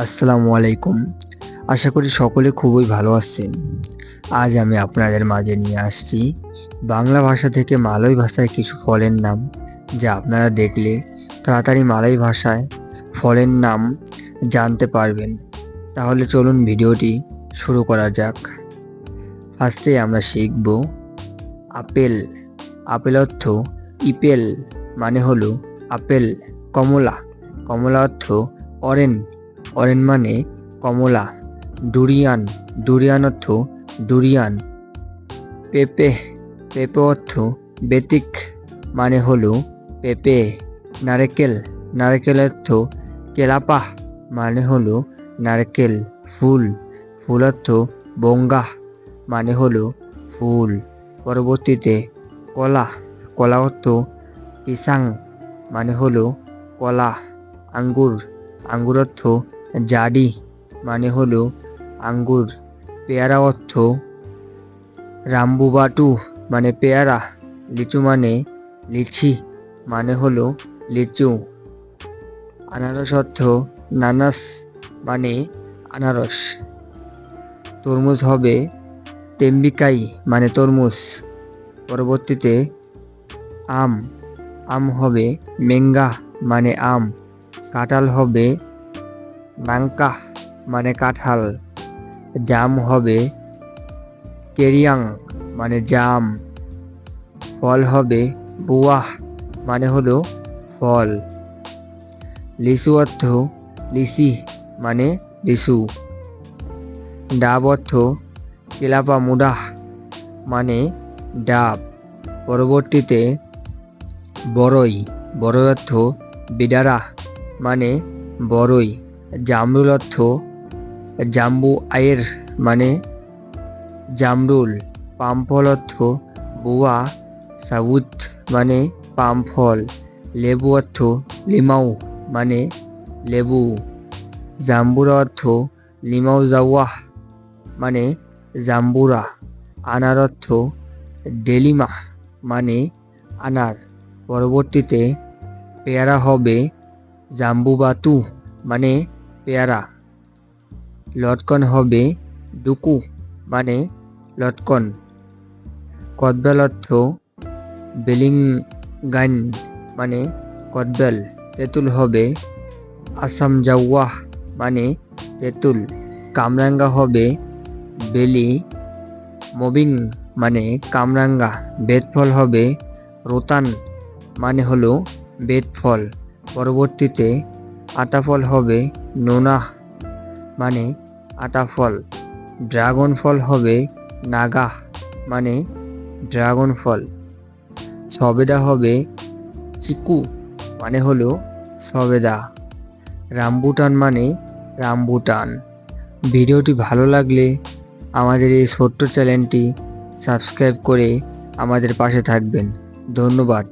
আসসালামু আলাইকুম। আশা করি সকলে খুবই ভালো আছেন। আজ আমি আপনাদের মাঝে নিয়ে আসছি বাংলা ভাষা থেকে মালয় ভাষায় কিছু ফলের নাম, যা আপনারা দেখলে তাড়াতাড়ি মালয় ভাষায় ফলের নাম জানতে পারবেন। তাহলে চলুন ভিডিওটি শুরু করা যাক। ফার্স্টে আমরা শিখব আপেল। আপেল অর্থ ইপেল মানে হলো আপেল, কমলা। কমলা অর্থ অরেন অরেন মানে কমলা, ডুরিয়ান ডুরিয়ান অর্থ ডুরিয়ান। পেঁপে পেঁপে অর্থ বেতিক মানে হলো পেঁপে। নারকেল নারকেল অর্থ কেলাপা মানে হলো নারকেল, ফুল। ফুল অর্থ বঙ্গা মানে হলো ফুল। পরবর্তীতে কলা কলা অর্থ পিসাং মানে হলো কলা, আঙ্গুর। আঙ্গুর অর্থ জাডি মানে হলো আঙ্গুর। পেয়ারা অর্থ রাম্বুবাটু মানে পেয়ারা, লিচু মানে লিচি মানে হলো লিচু। আনারস অর্থ নানাস মানে আনারস। তরমুজ হবে টেম্বিকাই মানে তরমুজ। পরবর্তীতে আম আম হবে মেঙ্গা মানে আম। কাঁঠাল হবে নাঙ্কা মানে কাঁঠাল, জাম হবে কেরিয়াং মানে জাম, ফল হবে বুয়াহ মানে হলো ফল। লিসু অর্থ লিসি মানে লিসু। ডাব অর্থ কেলাপা মুডাহ মানে ডাব। পরবর্তীতে বড়ই বড়ই অর্থ বিডারা মানে বড়ই জামরুল অর্থ জাম্বু আয়ের মানে জামরুল। পামফল অর্থ বুয়া, সাবুত মানে পামফল। লেবু অর্থ লিমাউ মানে লেবু। জাম্বুরা অর্থ লিমাউ জাওয়াহ মানে জাম্বুরা। আনার অর্থ ডেলিমা মানে আনার। পরবর্তীতে পেয়ারা হবে জাম্বুবাতু মানে পেয়ারা। লটকন হবে ডুকু মানে লটকন। কদবেল অর্থ বেলিংগান মানে কদবেল। তেঁতুল হবে আসাম জাওয়াহ মানে তেঁতুল। কামরাঙ্গা হবে বেলি মবিং মানে কামরাঙ্গা। বেদফল হবে রোতান মানে হলো বেদফল পরবর্তীতে আতাফল হবে নোনাহ মানে আতাফল। ড্রাগন ফল হবে নাগাহ মানে ড্রাগন ফল সবেদা হবে চিকু মানে হলো সবেদা। রামবুটান মানে রামবুটান। ভিডিওটি ভালো লাগলে আমাদের এই ছোট্ট চ্যানেলটি সাবস্ক্রাইব করে আমাদের পাশে থাকবেন। ধন্যবাদ।